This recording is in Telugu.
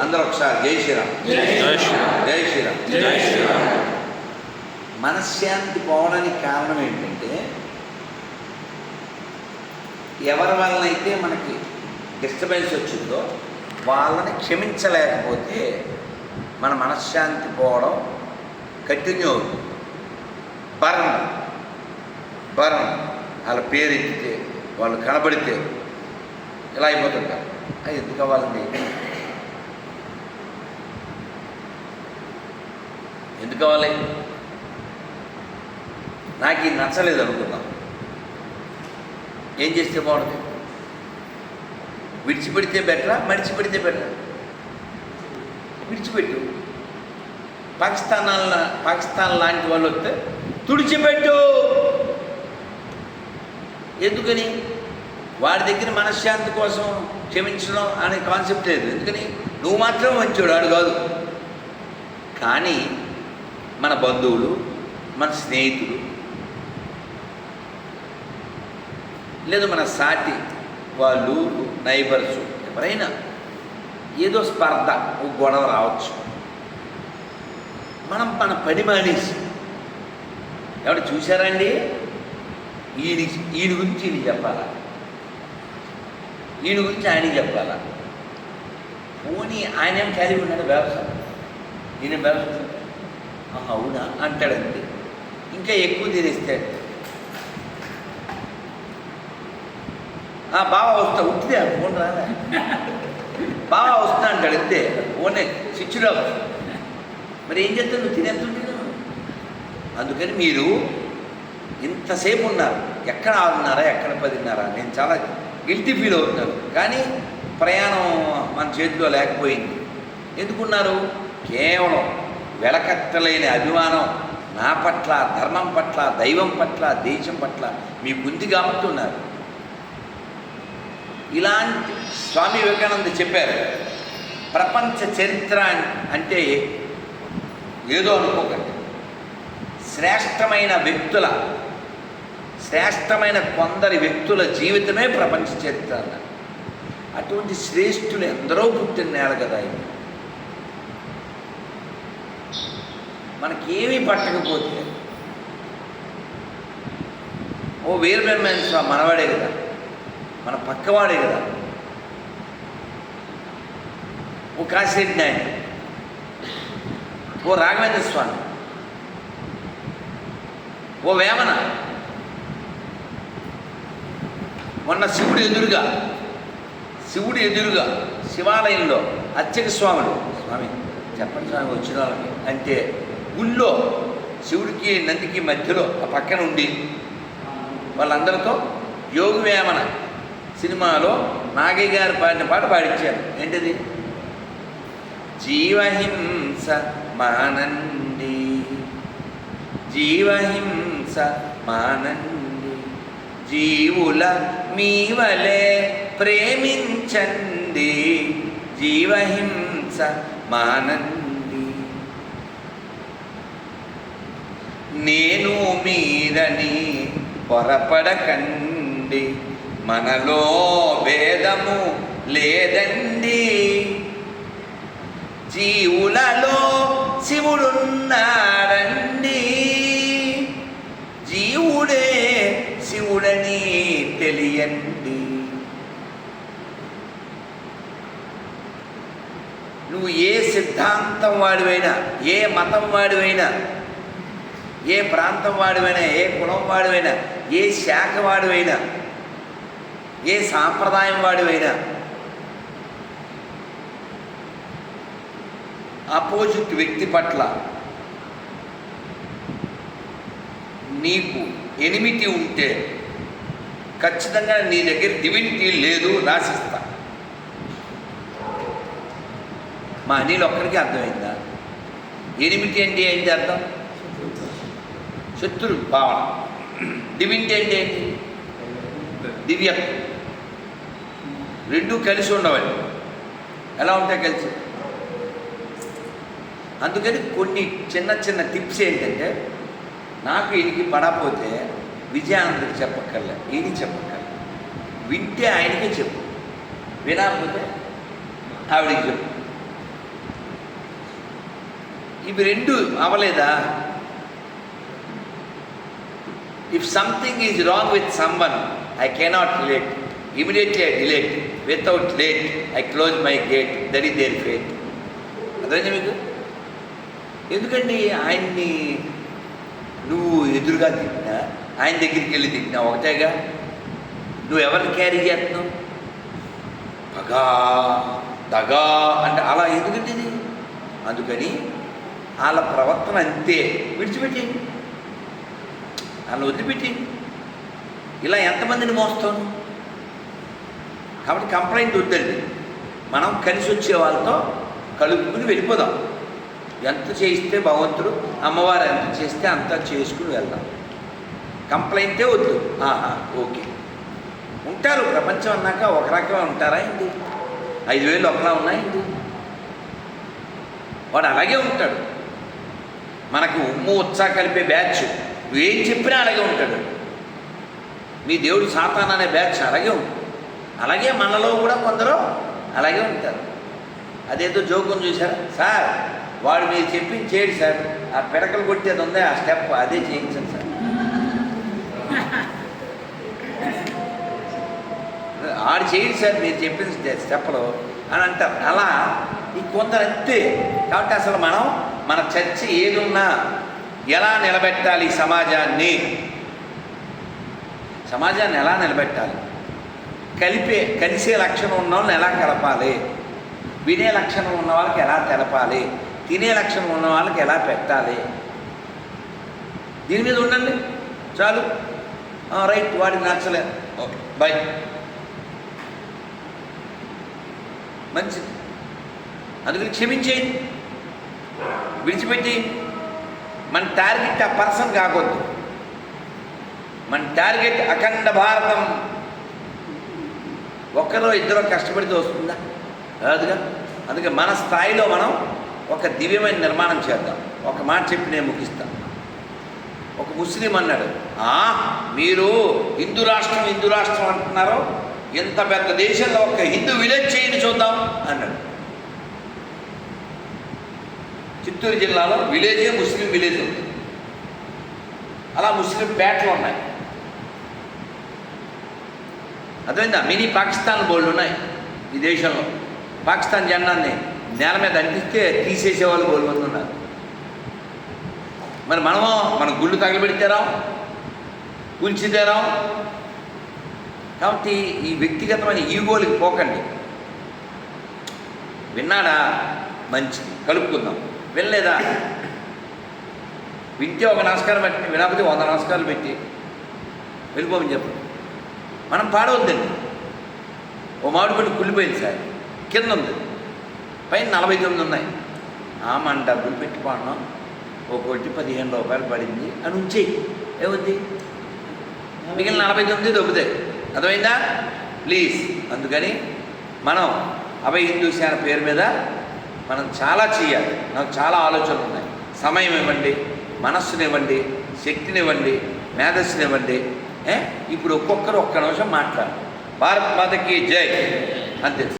అందరూ ఒకసారి జై శ్రీరామ్. జై శ్రీరామ్. జై శ్రీరామ్. మనశ్శాంతి పోవడానికి కారణం ఏంటంటే ఎవరి వలనైతే మనకి డిస్టర్బెన్స్ వచ్చిందో వాళ్ళని క్షమించలేకపోతే మన మనశ్శాంతి పోవడం కంటిన్యూ అవుతుంది. బర్న్. బర్న్. వాళ్ళ పేరు ఎత్తితే వాళ్ళు కనబడితే ఇలా అయిపోతుంటారు. అది ఎందుకు అవ్వాలండి? ఎందుకు కావాలి? నాకు ఇది నచ్చలేదు అనుకుందాం ఏం చేస్తే బాగుంటుంది? విడిచిపెడితే బెటరా మడిచిపెడితే బెటరా? విడిచిపెట్టు. పాకిస్తాన్ పాకిస్తాన్ లాంటి వాళ్ళు వస్తే తుడిచిపెట్టు. ఎందుకని? వాడి దగ్గర మనశ్శాంతి కోసం క్షమించడం అనే కాన్సెప్ట్ లేదు. ఎందుకని? నువ్వు మాత్రం మంచోడు వాడు కాదు. కానీ మన బంధువులు మన స్నేహితులు లేదు మన సాటి వాళ్ళు నైబర్స్ ఎవరైనా ఏదో స్పర్ధ ఒక గొడవ రావచ్చు. మనం మన పని మానేసి ఎవరు చూశారండి? ఈయన ఈయన గురించి ఈయన చెప్పాలా? ఈయన గురించి ఆయనకి చెప్పాలా? పోనీ ఆయన ఏం కలిగి ఉన్నాడు వ్యవసాయం ఈయన వ్యవసాయం అవునా? అంటాడంతే. ఇంకా ఎక్కువ తిరిస్తే ఆ బావ వస్తా ఉట్టిదే ఫోన్ రాలే బావ వస్తా అంటాడు అంతే. ఓనే స్విచ్ ఆఫ్ మరి ఏం చేస్తావు? నువ్వు తినేస్తుంటే అందుకని మీరు ఇంతసేపు ఉన్నారు. ఎక్కడ ఆరున్నారా ఎక్కడ పదిన్నారా? నేను చాలా గిల్టీ ఫీల్ అవుతున్నాను. కానీ ప్రయాణం మన చేతిలో లేకపోయింది. ఎందుకున్నారు కేవలం వెలకట్టలేని అభిమానం నా పట్ల ధర్మం పట్ల దైవం పట్ల దేశం పట్ల మీకుంది కాబట్టి ఉన్నారు. ఇలాంటి స్వామి వివేకానంద చెప్పారు ప్రపంచ చరిత్ర అంటే ఏదో అనుకోకండి. శ్రేష్టమైన వ్యక్తుల శ్రేష్టమైన కొందరి వ్యక్తుల జీవితమే ప్రపంచ చరిత్ర అన్నారు. అటువంటి శ్రేష్ఠులు ఎందరో పుట్టిన నేల కదా ఇది మనకేమీ పట్టకపోతే ఓ వీరబ్రహ్మేంద్ర స్వామి మనవాడే కదా మన పక్కవాడే కదా ఓ కాశీరెడ్డి నాయన ఓ రాఘవేంద్ర స్వామి ఓ వేమన మొన్న శివుడు ఎదురుగా శివుడు ఎదురుగా శివాలయంలో అర్చక స్వాములు స్వామి చెప్పండి స్వామి వచ్చిన వాళ్ళకి అంటే గుళ్ళో శివుడికి నందికి మధ్యలో ఆ పక్కన ఉండి వాళ్ళందరితో యోగివేమన సినిమాలో నాగయ్య గారు పాడిన పాట పాడించారు ఏంటిది? జీవహింస మానండి. జీవహింస మానండి. జీవుల మీవలే ప్రేమించండి. జీవహింస మానండి నేను మీరని పొరపడకండి. మనలో భేదము లేదండి. జీవులలో శివుడున్నాడండి. జీవుడే శివుడని తెలియండి. నువ్వు ఏ సిద్ధాంతం వాడివైనా ఏ మతం వాడివైనా ఏ ప్రాంతం వాడివైనా ఏ కులం వాడివైనా ఏ శాఖ వాడివైనా ఏ సాంప్రదాయం వాడివైనా ఆపోజిట్ వ్యక్తి పట్ల నీకు ఎనిమిది ఉంటే ఖచ్చితంగా నీ దగ్గర డివినిటీ లేదు రాసిస్తా. మా అనిల్ ఒక్కరికి అర్థమైందా? ఎనిమిది అంటే ఏంటి అర్థం? శత్రు భావన. డివినిటీ అంటే ఏంటి? దివ్యత్వం రెండూ కలిసి ఉండవాలి ఎలా ఉంటాయి కలిసి? అందుకని కొన్ని చిన్న చిన్న టిప్స్ ఏంటంటే నాకు ఈయనకి పడకపోతే విజయాంధ్రకి చెప్పక్కర్లే ఈయన చెప్పక్కర్లే. వింటే ఆయనకే చెప్పు. వినకపోతే ఆవిడికి చెప్పు. ఇవి రెండు అవలేదా? If something is wrong with someone I cannot relate immediately I delete without late I close my gate that is their fate అర్థమైంది మీకు? ఎందుకండి ఆయన్ని నువ్వు ఎదురుగా తిట్టినా ఆయన దగ్గరికి వెళ్ళి తిట్టినా ఒకటేగా? నువ్వు ఎవరిని క్యారీ చేస్తున్నావు? పగా దగా అంటే అలా ఎందుకంటే ఇది? అందుకని వాళ్ళ ప్రవర్తన అంతే. విడిచిపెట్టేయండి. నన్ను వదిలిపెట్టి. ఇలా ఎంతమందిని మోస్తాను? కాబట్టి కంప్లైంట్ వద్దండి. మనం కలిసి వచ్చే వాళ్ళతో కలుపుకుని వెళ్ళిపోదాం. ఎంత చేయిస్తే భగవంతుడు అమ్మవారు ఎంత చేస్తే అంత చేసుకుని వెళ్దాం. కంప్లైంటే వద్దు. ఆహా ఓకే. ఉంటారు ప్రపంచం అన్నాక ఒక రకమే ఉంటారా ఏంటి? ఐదు వేలు ఒకలా ఉన్నాయండి వాడు అలాగే ఉంటాడు. మనకు ఉమ్ము ఉత్సాహ కలిపే బ్యాచ్. ఏం చెప్పినా అలాగే ఉంటాడు. మీ దేవుడు సాతాన్ అనే బ్యాచ్ అలాగే ఉంటుంది. అలాగే మనలో కూడా కొందరు అలాగే ఉంటారు. అదేదో జోకుని చూశారు? సార్ వాడు మీరు చెప్పింది చేయడు సార్. ఆ పిడకలు కొట్టేది ఉందే? ఆ స్టెప్ అదే చేయించండి సార్. ఆడు చేయడు సార్ మీరు చెప్పిన స్టెప్లో అని అంటారు. అలా ఈ కొందరు అంతే. కాబట్టి అసలు మనం మన చర్చ ఏదున్నా ఎలా నిలబెట్టాలి సమాజాన్ని? సమాజాన్ని ఎలా నిలబెట్టాలి? కలిపే కలిసే లక్షణం ఉన్న వాళ్ళని ఎలా కలపాలి? వినే లక్షణం ఉన్న వాళ్ళకి ఎలా తెలపాలి? తినే లక్షణం ఉన్న వాళ్ళకి ఎలా పెట్టాలి? దీని మీద ఉండండి. చాలు. రైట్ వాడికి నచ్చలేదు ఓకే బై. మంచిది. అందుకని క్షమించేయండి. విడిచిపెట్టేయండి. మన టార్గెట్ ఆ పర్సన్ కాకూడదు మన టార్గెట్ అఖండ భారతం. ఒక్కరో ఇద్దరో కష్టపడితే వస్తుందా? కాదుగా. అందుకే మన స్థాయిలో మనం ఒక దివ్యమైన నిర్మాణం చేద్దాం. ఒక మాట చెప్పి నేను ముగిస్తాను. ఒక ముస్లిం అన్నాడు మీరు హిందూ రాష్ట్రం హిందూ రాష్ట్రం అంటున్నారు? ఇంత పెద్ద దేశంలో ఒక హిందూ విలేజ్ చేయండి చూద్దాం అన్నాడు. చిత్తూరు జిల్లాలో విలేజే ముస్లిం విలేజ్ ఉంది. అలా ముస్లిం పేటలు ఉన్నాయి. అర్థమైందా? మినీ పాకిస్తాన్ బోర్డులు ఉన్నాయి ఈ దేశంలో. పాకిస్తాన్ జెండాన్ని నేల మీద అంటిస్తే తీసేసే వాళ్ళు బోర్డు మంది ఉన్నారు. మరి మనము మన గుళ్ళు తగలబెడితేరాం? కూల్చితేరాం? కాబట్టి ఈ వ్యక్తిగతమైన ఈగోలకి పోకండి. విన్నాడా? మంచిది. కలుపుకుందాం. వినలేదా? వింటే ఒక నమస్కారం పెట్టి వినకపోతే వంద నమస్కారాలు పెట్టి వెళ్ళిపోమని చెప్పు. మనం పాడవద్దండి ఓ మామిడి పండు కుళ్ళిపోయింది సార్. కింద ఉంది. పైన నలభై తొమ్మిది ఉన్నాయి. ఆ మన డబ్బులు పెట్టి పాడినాం. ఒక్కొక్కటి పదిహేను రూపాయలు పడింది అని ఉంచి. ఏమవుద్ది? మిగిలిన నలభై తొమ్మిది దొబ్బుతాయి అర్థమైందా? ప్లీజ్. అందుకని మనం అభయ హిందూ సేన పేరు మీద మనం చాలా చేయాలి. నాకు చాలా ఆలోచనలు ఉన్నాయి. సమయం ఇవ్వండి మనస్సునివ్వండి శక్తినివ్వండి మేధస్సునివ్వండి ఇప్పుడు ఒక్కొక్కరు ఒక్క నిమిషం మాట్లాడు. భారత్ మాతకి జై. అంతే.